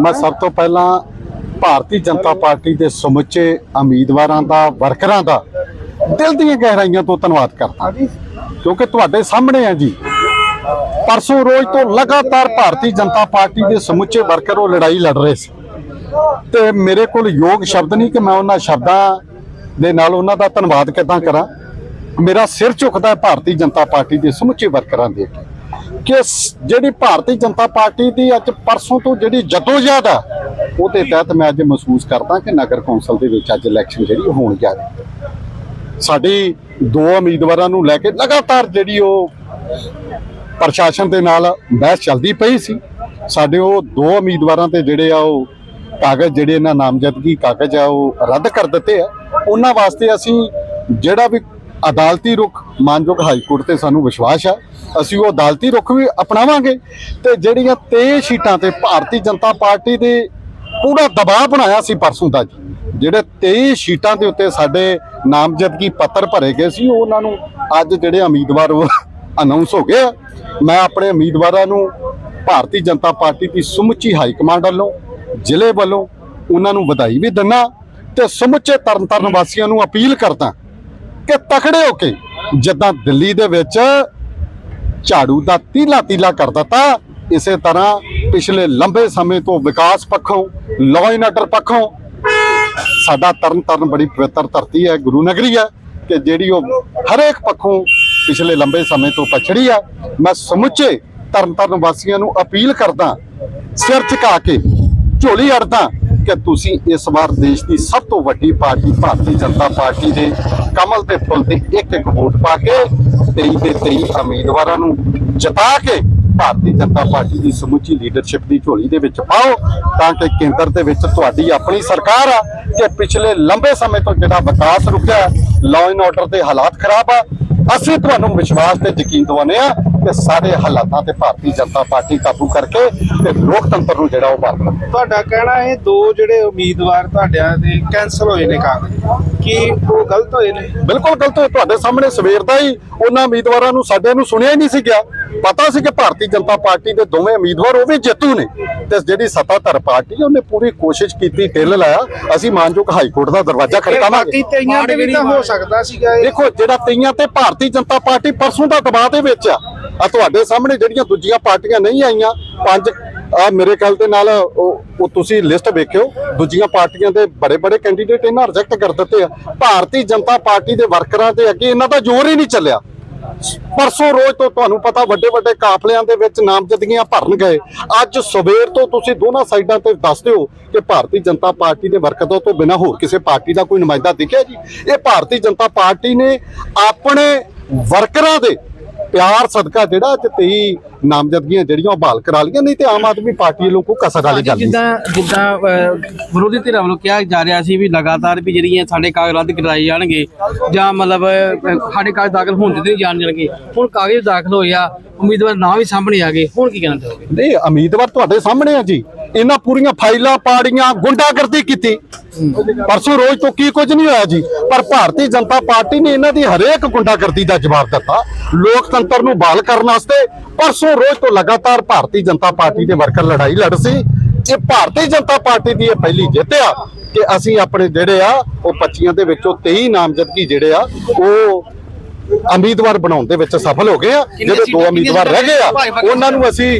ਮੈਂ ਸਭ ਤੋਂ ਪਹਿਲਾਂ ਭਾਰਤੀ ਜਨਤਾ ਪਾਰਟੀ ਦੇ ਸਮੁੱਚੇ ਉਮੀਦਵਾਰਾਂ ਦਾ, ਵਰਕਰਾਂ ਦਾ ਦਿਲ ਦੀਆਂ ਗਹਿਰਾਈਆਂ ਤੋਂ ਧੰਨਵਾਦ ਕਰਦਾ ਕਿਉਂਕਿ ਤੁਹਾਡੇ ਸਾਹਮਣੇ ਆ ਜੀ। ਪਰਸੋਂ ਰੋਜ਼ ਤੋਂ ਲਗਾਤਾਰ ਭਾਰਤੀ ਜਨਤਾ ਪਾਰਟੀ ਦੇ ਸਮੁੱਚੇ ਵਰਕਰ ਉਹ ਲੜਾਈ ਲੜ ਰਹੇ ਸੀ। ਤੇ ਮੇਰੇ ਕੋਲ ਯੋਗ ਸ਼ਬਦ ਨਹੀਂ ਕਿ ਮੈਂ ਉਹਨਾਂ ਸ਼ਬਦਾਂ ਦੇ ਨਾਲ ਉਹਨਾਂ ਦਾ ਧੰਨਵਾਦ ਕਿੱਦਾਂ ਕਰਾਂ। ਮੇਰਾ ਸਿਰ ਝੁਕਦਾ ਭਾਰਤੀ ਜਨਤਾ ਪਾਰਟੀ ਦੇ ਸਮੁੱਚੇ ਵਰਕਰਾਂ ਦੇ ਅੱਗੇ। ਕਿ ਜਿਹੜੀ ਭਾਰਤੀ ਜਨਤਾ ਪਾਰਟੀ ਦੀ ਅੱਜ ਪਰਸੋਂ ਤੋਂ ਜਿਹੜੀ ਜਦੋਜਹਿਦ ਆ ਉਹਦੇ ਤਹਿਤ ਮੈਂ ਅੱਜ ਮਹਿਸੂਸ ਕਰਦਾ ਕਿ ਨਗਰ ਕੌਂਸਲ ਦੇ ਵਿੱਚ ਅੱਜ ਇਲੈਕਸ਼ਨ ਜਿਹੜੀ ਹੋਣ ਜਾ ਰਹੀ ਸਾਡੀ ਦੋ ਉਮੀਦਵਾਰਾਂ ਨੂੰ ਲੈ ਕੇ ਲਗਾਤਾਰ ਜਿਹੜੀ ਉਹ ਪ੍ਰਸ਼ਾਸਨ ਦੇ ਨਾਲ ਬਹਿਸ ਚੱਲਦੀ ਪਈ ਸੀ। ਸਾਡੇ ਉਹ ਦੋ ਉਮੀਦਵਾਰਾਂ ਤੇ ਜਿਹੜੇ ਆ ਉਹ ਕਾਗਜ਼, ਜਿਹੜੇ ਇਹਨਾਂ ਨਾਮਜ਼ਦਗੀ ਕਾਗਜ਼ ਆ, ਉਹ ਰੱਦ ਕਰ ਦਿੱਤੇ ਆ। ਉਹਨਾਂ ਵਾਸਤੇ ਅਸੀਂ ਜਿਹੜਾ ਵੀ ਅਦਾਲਤੀ ਰੁਖ, ਮਾਨਯੋਗ ਹਾਈ ਕੋਰਟ ਤੇ ਸਾਨੂੰ ਵਿਸ਼ਵਾਸ ਹੈ। ਅਸੀਂ ਉਹ ਅਦਾਲਤੀ ਰੁਖ ਵੀ ਅਪਣਾਵਾਂਗੇ ਤੇ ਜਿਹੜੀਆਂ 23 ਸ਼ੀਟਾਂ ਤੇ ਭਾਰਤੀ ਜਨਤਾ ਪਾਰਟੀ ਦੇ ਪੂਰਾ ਦਬਾਅ ਬਣਾਇਆ ਸੀ ਪਰਸੋਂ ਦਾ ਜੀ। ਜਿਹੜੇ 23 ਸ਼ੀਟਾਂ ਦੇ ਉੱਤੇ ਸਾਡੇ ਨਾਮਜ਼ਦਗੀ ਪੱਤਰ ਭਰੇ ਗਏ ਸੀ, ਉਹਨਾਂ ਨੂੰ ਅੱਜ ਜਿਹੜੇ ਉਮੀਦਵਾਰ ਉਹ ਅਨਾਉਂਸ ਹੋ ਗਏ ਆ। ਮੈਂ ਆਪਣੇ ਉਮੀਦਵਾਰਾਂ ਨੂੰ ਭਾਰਤੀ ਜਨਤਾ ਪਾਰਟੀ ਦੀ ਸਮੁੱਚੀ ਹਾਈ ਕਮਾਂਡ ਵੱਲੋਂ, ਜ਼ਿਲ੍ਹੇ ਵੱਲੋਂ ਉਹਨਾਂ ਨੂੰ ਵਧਾਈ ਵੀ ਦਿੰਦਾ ਤੇ ਸਮੁੱਚੇ ਤਰਨਤਾਰਨ ਵਾਸੀਆਂ ਨੂੰ ਅਪੀਲ ਕਰਦਾ ਕਿ ਤਖੜੇ ਹੋ ਕੇ ਜਿੱਦਾਂ ਦਿੱਲੀ ਦੇ ਵਿੱਚ ਝਾੜੂ ਦਾ ਤੀਲਾ ਤੀਲਾ ਕਰ ਦਿੱਤਾ, ਇਸੇ ਤਰ੍ਹਾਂ ਪਿਛਲੇ ਲੰਬੇ ਸਮੇਂ ਤੋਂ ਵਿਕਾਸ ਪੱਖੋਂ ਲਾਅ ਐਂਡ ਆਰਡਰ ਪੱਖੋਂ ਸਾਡਾ ਤਰਨ ਤਾਰਨ ਬੜੀ ਪਵਿੱਤਰ ਧਰਤੀ ਹੈ, ਗੁਰੂ ਨਗਰੀ ਹੈ, ਕਿ ਜਿਹੜੀ ਉਹ ਹਰੇਕ ਪੱਖੋਂ ਪਿਛਲੇ ਲੰਬੇ ਸਮੇਂ ਤੋਂ ਪਛੜੀ ਹੈ। ਮੈਂ ਸਮੁੱਚੇ ਤਰਨ ਤਾਰਨ ਵਾਸੀਆਂ ਨੂੰ ਅਪੀਲ ਕਰਦਾ, ਸਿਰ ਝੁਕਾ ਕੇ ਝੋਲੀ ਅੜਦਾ ਕਿ ਤੁਸੀਂ ਇਸ ਵਾਰ ਦੇਸ਼ ਦੀ ਸਭ ਤੋਂ ਵੱਡੀ ਪਾਰਟੀ ਭਾਰਤੀ ਜਨਤਾ ਪਾਰਟੀ ਦੇ ਕਮਲ ਦੇ ਫੁੱਲ ਤੇ ਇੱਕ ਇੱਕ ਵੋਟ ਪਾ ਕੇ 23 ਦੇ 23 ਉਮੀਦਵਾਰਾਂ ਨੂੰ ਜਿਤਾ ਕੇ ਭਾਰਤੀ ਜਨਤਾ ਪਾਰਟੀ ਦੀ ਸਮੁੱਚੀ ਲੀਡਰਸ਼ਿਪ ਦੀ ਝੋਲੀ ਦੇ ਵਿੱਚ ਪਾਓ, ਤਾਂ ਕਿ ਕੇਂਦਰ ਦੇ ਵਿੱਚ ਤੁਹਾਡੀ ਆਪਣੀ ਸਰਕਾਰ ਆ, ਕਿ ਪਿਛਲੇ ਲੰਬੇ ਸਮੇਂ ਤੋਂ ਜਿਹੜਾ ਵਿਕਾਸ ਰੁਕਿਆ ਲਾਅ ਐਂਡ ਆਰਡਰ ਦੇ ਹਾਲਾਤ ਖਰਾਬ ਆ ਅਸੀਂ ਤੁਹਾਨੂੰ ਵਿਸ਼ਵਾਸ ਤੇ ਯਕੀਨ ਦਿਵਾਉਂਦੇ ਆ ਕਿ ਸਾਰੇ ਹਾਲਾਤਾਂ ਤੇ ਭਾਰਤੀ ਜਨਤਾ ਪਾਰਟੀ ਕਾਬੂ ਕਰਕੇ ਤੇ ਲੋਕਤੰਤਰ ਨੂੰ ਜਿਹੜਾ ਉਹ ਭਾਰਤ ਤੁਹਾਡਾ ਕਹਿਣਾ ਇਹ ਦੋ ਜਿਹੜੇ ਉਮੀਦਵਾਰ ਤੁਹਾਡਿਆਂ ਦੇ ਕੈਨਸਲ ਹੋਏ ਨੇ ਕਾਗਜ਼ ਕੀ ਉਹ ਗਲਤ ਹੋਏ ਨੇ? ਬਿਲਕੁਲ ਗਲਤ ਹੈ ਤੁਹਾਡੇ ਸਾਹਮਣੇ ਸਵੇਰ ਦਾ ਹੀ ਉਹਨਾਂ ਉਮੀਦਵਾਰਾਂ ਨੂੰ ਸਾਡੇ ਨੂੰ ਸੁਣਿਆ ਹੀ ਨਹੀਂ ਸੀ ਗਿਆ। ਪਤਾ ਸੀ ਕਿ ਭਾਰਤੀ ਜਨਤਾ ਪਾਰਟੀ ਦੇ ਦੋਵੇਂ ਉਮੀਦਵਾਰ ਉਹ ਵੀ ਜੇਤੂ ਨੇ ਤੇ ਜਿਹੜੀ ਸੱਤਾਧਰ ਪਾਰਟੀ ਹੈ, ਉਹਨੇ ਪੂਰੀ ਕੋਸ਼ਿਸ਼ ਕੀਤੀ ਢਿੱਲ ਲਾਇਆ। ਅਸੀਂ ਮਾਨਯੋਗ ਹਾਈ ਕੋਰਟ ਦਾ ਦਰਵਾਜ਼ਾ ਖੜਕਾਵਾਂਗੇ। ਤਈਆਂ ਤੇ ਵੀ ਤਾਂ ਹੋ ਸਕਦਾ ਸੀਗਾ ਇਹ। ਦੇਖੋ ਜਿਹੜਾ ਤਈਆਂ ਤੇ ਭਾਰਤੀ ਜਨਤਾ ਪਾਰਟੀ ਪਰਸੋਂ ਦਾ ਦਬਾਅ ਦੇ ਵਿੱਚ ਆ ਆ ਤੁਹਾਡੇ ਸਾਹਮਣੇ ਜਿਹੜੀਆਂ ਦੂਜੀਆਂ ਪਾਰਟੀਆਂ ਨਹੀਂ ਆਈਆਂ ਪੰਜ ਆ ਮੇਰੇ ਖਿਆਲ ਦੇ ਨਾਲ ਉਹ ਉਹ ਤੁਸੀਂ ਲਿਸਟ ਵੇਖਿਓ ਦੂਜੀਆਂ ਪਾਰਟੀਆਂ ਦੇ ਬੜੇ ਬੜੇ ਕੈਂਡੀਡੇਟ ਇਹਨਾਂ ਰਿਜੈਕਟ ਕਰ ਦਿੱਤੇ ਆ। ਭਾਰਤੀ ਜਨਤਾ ਪਾਰਟੀ ਦੇ ਵਰਕਰਾਂ ਦੇ ਅੱਗੇ ਇਹਨਾਂ ਦਾ ਜ਼ੋਰ ਹੀ ਨਹੀਂ ਚੱਲਿਆ। ਪਰਸੋਂ ਰੋਜ਼ ਤੋਂ ਤੁਹਾਨੂੰ ਪਤਾ ਵੱਡੇ ਵੱਡੇ ਕਾਫਲਿਆਂ ਦੇ ਵਿੱਚ ਨਾਮਜ਼ਦਗੀਆਂ ਭਰਨ ਗਏ। ਅੱਜ ਸਵੇਰ ਤੋਂ ਤੁਸੀਂ ਦੋਨਾਂ ਸਾਈਡਾਂ ਤੇ ਦੱਸ ਦਿਓ ਕਿ ਭਾਰਤੀ ਜਨਤਾ ਪਾਰਟੀ ਦੇ ਵਰਕਰਾਂ ਤੋਂ ਬਿਨਾਂ ਹੋਰ ਕਿਸੇ ਪਾਰਟੀ ਦਾ ਕੋਈ ਨੁਮਾਇੰਦਾ ਦਿਖਿਆ ਜੀ? ਇਹ ਭਾਰਤੀ ਜਨਤਾ ਪਾਰਟੀ ਨੇ ਆਪਣੇ ਵਰਕਰਾਂ ਦੇ ਪਿਆਰ ਸਦਕਾ ਜਿਹੜਾ ਅੱਜ 23 ਨਾਮਜ਼ਦਗੀਆਂ ਜਿਹੜੀਆਂ ਉਹ ਬਹਾਲ ਕਰਾ ਲਈਆਂ ਨਹੀਂ ਤੇ ਆਮ ਆਦਮੀ ਪਾਰਟੀ ਵੱਲੋਂ ਕੋਈ ਕਸਰ ਵਾਲੀ ਗੱਲ ਨਹੀਂ। ਜਿੱਦਾਂ ਜਿੱਦਾਂ ਵਿਰੋਧੀ ਧਿਰਾਂ ਵੱਲੋਂ ਕਿਹਾ ਜਾ ਰਿਹਾ ਸੀ ਵੀ ਲਗਾਤਾਰ ਵੀ ਜਿਹੜੀਆਂ ਸਾਡੇ ਕਾਗਜ਼ ਰੱਦ ਕਰਾਏ ਜਾਣਗੇ ਜਾਂ ਮਤਲਬ ਸਾਡੇ ਕਾਗਜ਼ ਦਾਖਲ ਹੋਣ ਦਿੱਤੇ ਨਹੀਂ ਜਾਣ ਜਾਣਗੇ। ਹੁਣ ਕਾਗਜ਼ ਦਾਖਲ ਹੋਏ ਆ ਉਮੀਦਵਾਰ ਨਾਂ ਵੀ ਸਾਹਮਣੇ ਆ ਗਏ ਹੁਣ ਕੀ ਕਹਿਣਾ ਚਾਹੋਗੇ? ਨਹੀਂ ਉਮੀਦਵਾਰ ਤੁਹਾਡੇ ਸਾਹਮਣੇ ਆ ਜੀ। ਇਹਨਾਂ ਪੂਰੀਆਂ ਫਾਈਲਾਂ, ਪਾੜੀਆਂ, ਗੁੰਡਾਗਰਦੀ ਕੀਤੀ। ਪਰਸੋਂ ਰੋਜ਼ ਤੋਂ ਕੀ ਕੁਝ ਨਹੀਂ ਹੋਇਆ ਜੀ। ਪਰ ਭਾਰਤੀ ਜਨਤਾ ਪਾਰਟੀ ਨੇ ਇਹਨਾਂ ਦੀ ਹਰੇਕ ਗੁੰਡਾਗਰਦੀ ਦਾ ਜਵਾਬ ਦਿੱਤਾ। ਲੋਕਤੰਤਰ ਨੂੰ ਬਹਾਲ ਕਰਨ ਵਾਸਤੇ ਪਰਸੋਂ ਰੋਜ਼ ਤੋਂ ਲਗਾਤਾਰ ਭਾਰਤੀ ਜਨਤਾ ਪਾਰਟੀ ਦੇ ਵਰਕਰ ਲੜਾਈ ਲੜ ਸੀ। ਇਹ ਭਾਰਤੀ ਜਨਤਾ ਪਾਰਟੀ ਦੀ ਇਹ ਪਹਿਲੀ ਜਿੱਤ ਆ, ਕਿ ਅਸੀਂ ਆਪਣੇ ਜਿਹੜੇ ਆ, ਉਹ 25 ਦੇ ਵਿੱਚੋਂ 23 ਨਾਮਜ਼ਦਗੀ ਜਿਹੜੇ ਆ, ਉਹ ਉਮੀਦਵਾਰ ਬਣਾਉਣ ਦੇ ਵਿੱਚ ਸਫਲ ਹੋ ਗਏ ਆ। ਜਿਹੜੇ ਦੋ ਉਮੀਦਵਾਰ ਰਹਿ ਗਏ ਆ ਉਹਨਾਂ ਨੂੰ ਅਸੀਂ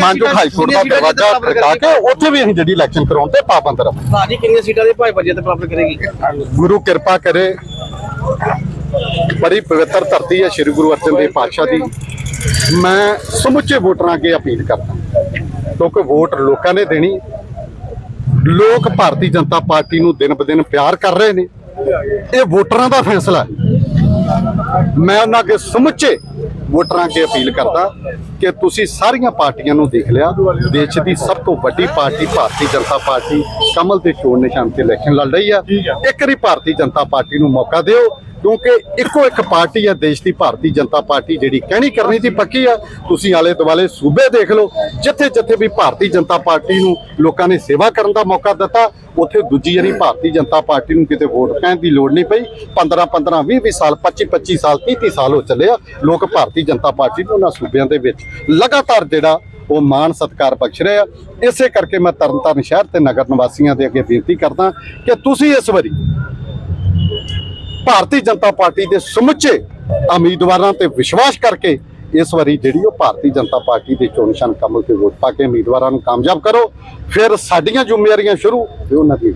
ਮਾਨਯੋਗ ਹਾਈ ਕੋਰਟ ਦਾ ਦਰਵਾਜ਼ਾ ਖੜਕਾ ਕੇ ਉੱਥੇ ਵੀ ਅਸੀਂ ਜਿਹੜੀ ਇਲੈਕਸ਼ਨ ਕਰਾਉਣ ਤੇ ਪਾਬੰਦ ਰਹਾਂਗੇ ਭਾਜੀ ਕਿੰਨੀਆਂ ਸੀਟਾਂ ਦੇ ਭਾਈ ਬੱਜੇ ਤੇ ਪ੍ਰਾਪਤ ਕਰੇਗੀ? ਗੁਰੂ ਕਿਰਪਾ ਕਰੇ। ਬੜੀ ਪਵਿੱਤਰ ਧਰਤੀ ਹੈ ਸ੍ਰੀ ਗੁਰੂ ਅਰਜਨ ਦੇਵ ਪਾਤਸ਼ਾਹ ਦੀ। ਮੈਂ ਸਮੁੱਚੇ ਵੋਟਰਾਂ ਅੱਗੇ ਅਪੀਲ ਕਰਦਾ ਕਿਉਂਕਿ ਵੋਟ ਲੋਕਾਂ ਨੇ ਦੇਣੀ। ਲੋਕ ਭਾਰਤੀ ਜਨਤਾ ਪਾਰਟੀ ਨੂੰ ਦਿਨ ਬਦਿਨ ਪਿਆਰ ਕਰ ਰਹੇ ਨੇ। ਇਹ ਵੋਟਰਾਂ ਦਾ ਫੈਸਲਾ ਹੈ। ਮੈਂ ਉਹਨਾਂ ਅੱਗੇ ਸਮੁੱਚੇ ਵੋਟਰਾਂ ਅੱਗੇ ਅਪੀਲ ਕਰਦਾ ਕਿ ਤੁਸੀਂ ਸਾਰੀਆਂ ਪਾਰਟੀਆਂ ਨੂੰ ਦੇਖ ਲਿਆ। ਦੇਸ਼ ਦੀ ਸਭ ਤੋਂ ਵੱਡੀ ਪਾਰਟੀ ਭਾਰਤੀ ਜਨਤਾ ਪਾਰਟੀ ਕਮਲ ਦੇ ਚੋਣ ਨਿਸ਼ਾਨ ਤੇ ਇਲੈਕਸ਼ਨ ਲੜ ਰਹੀ ਆ। ਇੱਕ ਵਾਰੀ ਭਾਰਤੀ ਜਨਤਾ ਪਾਰਟੀ ਨੂੰ ਮੌਕਾ ਦਿਓ। ਕਿਉਂਕਿ ਇੱਕੋ ਇੱਕ ਪਾਰਟੀ ਆ ਦੇਸ਼ ਦੀ ਭਾਰਤੀ ਜਨਤਾ ਪਾਰਟੀ ਜਿਹੜੀ ਕਹਿਣੀ ਕਰਨੀ ਦੀ ਪੱਕੀ ਆ, ਤੁਸੀਂ ਆਲੇ ਦੁਆਲੇ ਸੂਬੇ ਦੇਖ ਲਓ ਜਿੱਥੇ ਜਿੱਥੇ ਵੀ ਭਾਰਤੀ ਜਨਤਾ ਪਾਰਟੀ ਨੂੰ ਲੋਕਾਂ ਨੇ ਸੇਵਾ ਕਰਨ ਦਾ ਮੌਕਾ ਦਿੱਤਾ, ਉੱਥੇ ਦੂਜੀ ਵਾਰੀ ਭਾਰਤੀ ਜਨਤਾ ਪਾਰਟੀ ਨੂੰ ਕਿਤੇ ਵੋਟ ਪੈਣ ਦੀ ਲੋੜ ਨਹੀਂ ਪਈ। 15 15 20 20 ਸਾਲ 25 25 ਸਾਲ 30 30 ਸਾਲ ਹੋ ਚੱਲੇ ਆ, ਲੋਕ ਭਾਰਤੀ ਜਨਤਾ ਪਾਰਟੀ ਨੂੰ ਉਹਨਾਂ ਸੂਬਿਆਂ ਦੇ ਵਿੱਚ ਲਗਾਤਾਰ ਜਿਹੜਾ ਉਹ ਮਾਣ ਸਤਿਕਾਰ ਬਖਸ਼ ਰਹੇ ਆ। ਇਸੇ ਕਰਕੇ ਮੈਂ ਤਰਨਤਾਰਨ ਸ਼ਹਿਰ ਤੇ ਨਗਰ ਨਿਵਾਸੀਆਂ ਦੇ ਅੱਗੇ ਬੇਨਤੀ ਕਰਦਾ ਕਿ ਤੁਸੀਂ ਇਸ ਵਾਰੀ ਭਾਰਤੀ ਜਨਤਾ ਪਾਰਟੀ ਦੇ ਸਮੁੱਚੇ ਉਮੀਦਵਾਰਾਂ ਤੇ ਵਿਸ਼ਵਾਸ ਕਰਕੇ ਇਸ ਵਾਰੀ ਜਿਹੜੀ ਉਹ ਭਾਰਤੀ ਜਨਤਾ ਪਾਰਟੀ ਦੇ ਚੋਣ ਨਿਸ਼ਾਨ ਕਮਲ ਤੇ ਵੋਟ ਪਾ ਕੇ ਉਮੀਦਵਾਰਾਂ ਨੂੰ ਕਾਮਯਾਬ ਕਰੋ, ਫਿਰ ਸਾਡੀਆਂ ਜ਼ਿੰਮੇਵਾਰੀਆਂ ਸ਼ੁਰੂ ਤੇ ਉਹਨਾਂ ਦੀ